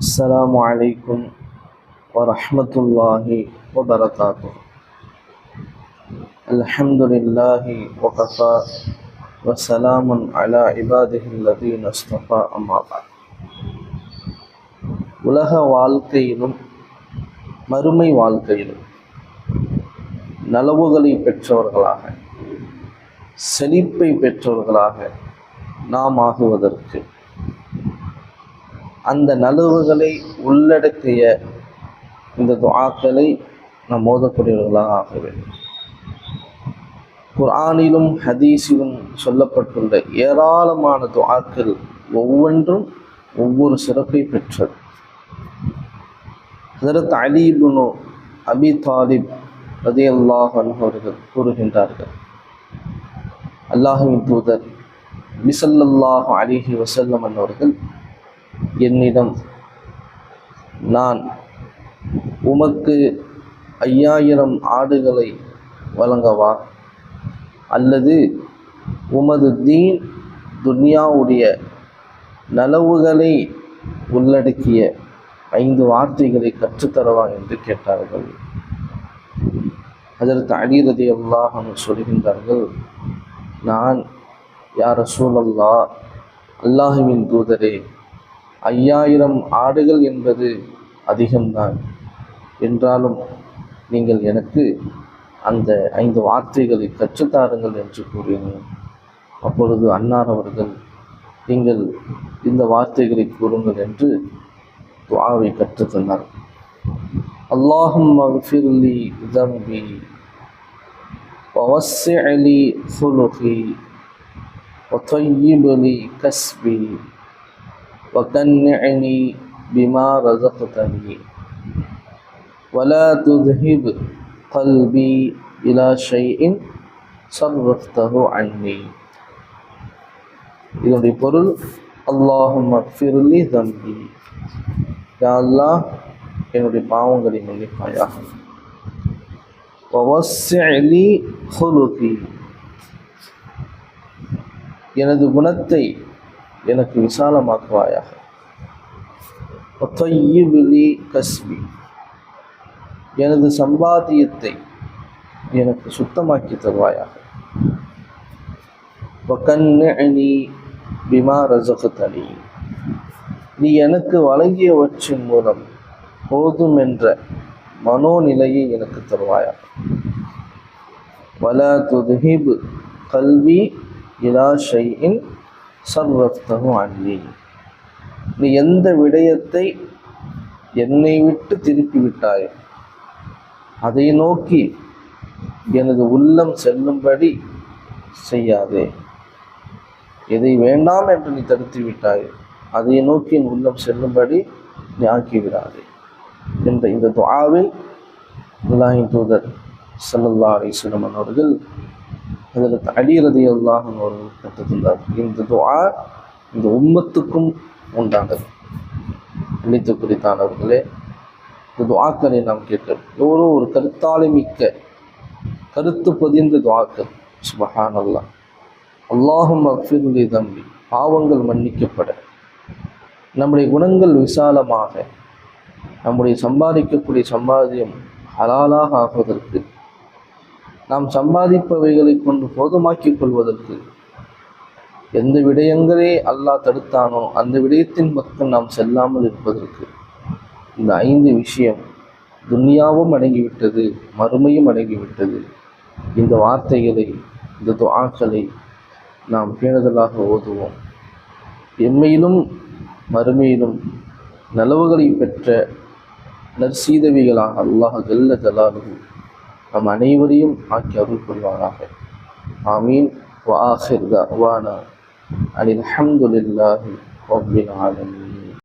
السلام عليكم ورحمة الله وبركاته الحمد لله وكفى وسلام على عباده الذين اصطفى أما بعد உலக வாழ்க்கையிலும் மறுமை வாழ்க்கையிலும் நலவுகளை பெற்றவர்களாக செழிப்பை பெற்றவர்களாக நாம் ஆகுவதற்கு. அந்த நலவுகளை உள்ளடக்கிய இந்த துவாக்களை நாம் மோதக்கூடியவர்களாக ஆக வேண்டும். குரானிலும் ஹதீஸிலும் சொல்லப்பட்டுள்ள ஏராளமான துவாக்கள் ஒவ்வொன்றும் ஒவ்வொரு சிறப்பை பெற்றது. ஹதரத் அலி அபி தாலிப் ரதியல்லாஹ் அவர்கள் கூறுகின்றார்கள். அல்லாஹுவின் தூதர் பிசல்லாஹு அலிஹி வசல்லம் அவர்கள் என்னிடம் நான் உமக்கு ஐயாயிரம் ஆடுகளை வழங்கவா? அல்லது உமது தீன் துன்யாவுடைய நலவுகளை உள்ளடக்கிய ஐந்து வார்த்தைகளை கற்றுத்தரவா என்று கேட்டார்கள். அதற்கு அடிரதி அல்லாஹ் சொல்கின்றார்கள் நான் யார் சூழல்லா அல்லாஹுவின் தூதரே ஐயாயிரம் ஆடுகள் என்பது அதிகம்தான். என்றாலும் நீங்கள் எனக்கு அந்த ஐந்து வார்த்தைகளை கற்றுத்தாருங்கள் என்று கூறினேன். அப்பொழுது அன்னார் அவர்கள் நீங்கள் இந்த வார்த்தைகளை கூறுங்கள் என்று துவாவை கற்றுத்தந்தார் அல்லாஹும் மஃபிர்லி தம்பி ووسع لي خلقي وطيب لي كسبي وقنعني بما رزقتني ولا تذهب قلبي إلى شيء صرفته عني இதனுடைய பொருள் அல்லாஹும் ஃபிர்லி தம்பி யா அல்லாஹ் என்னுடைய பாவங்களை மன்னிப்பாயாக வவஸ்ஸிலி ஹுலுகி எனது குணத்தை எனக்கு விசாலமாக்குவாயாக. ஒத்தையிபிலி கஸ்பி எனது சம்பாத்தியத்தை எனக்கு சுத்தமாக்கி தருவாயாக. வக்கன்னி பிமா ரசகத்தனி நீ எனக்கு வழங்கியவற்றின் மூலம் போதும் என்ற மனோநிலையை எனக்கு தருவாயா? வல துதுஹிப் கல்வி இலா ஷைஇன் சர்வத்தகு அன்னி நீ எந்த விடயத்தை என்னை விட்டு திருப்பி விட்டாய் அதை நோக்கி எனது உள்ளம் செல்லும்படி செய்யாதே. எதை வேண்டாம் என்று நீ தடுத்து விட்டாய் அதை நோக்கி என் உள்ளம் செல்லும்படி நீ ஆக்கிவிடாதே. என்ற இந்த துவாவில் அல்லாஹின் தூதர் சல்லல்லா அலிஸ்லம் அவர்கள் அதில் அலி ரதி அல்லாஹன் அவர்கள் கற்றுத்தந்தார் இந்த துவா இந்த உம்மத்துக்கும் உண்டானது. அளித்து குறித்தானவர்களே இந்த துவாக்களை நாம் கேட்கிறோம் எவ்வளோ ஒரு கருத்தாலை மிக்க கருத்து பதிந்த துவாக்கள் சுபஹான் அல்லாஹ் அல்லாஹும் அஃபிர்லி தம்பி பாவங்கள் மன்னிக்கப்பட. நம்முடைய குணங்கள் விசாலமாக நம்முடைய சம்பாதிக்கக்கூடிய சம்பாதியம் ஹலாலாக ஆகுவதற்கு நாம் சம்பாதிப்பவைகளை கொண்டு போதுமாக்கிக் கொள்வதற்கு எந்த விடயங்களே அல்லாஹ் தடுத்தானோ அந்த விடயத்தின் பக்கம் நாம் செல்லாமல் இருப்பதற்கு இந்த ஐந்து விஷயம் துன்யாவும் அடங்கிவிட்டது மறுமையும் அடங்கிவிட்டது. இந்த வார்த்தைகளை இந்த துவாக்களை நாம் பேணுதலாக ஓதுவோம். எம்மையிலும் மறுமையிலும் நலவுகளை பெற்ற நற்சீதவிகளாக அல்லாஹ் ஜல்ல ஜலாலுகு நம் அனைவரையும் ஆக்கி அருள் புரிவாராக ஆமீன். வாஹிர் வானா அனில் அஹமதுல்லாஹி ஒப்பின் ஆலமி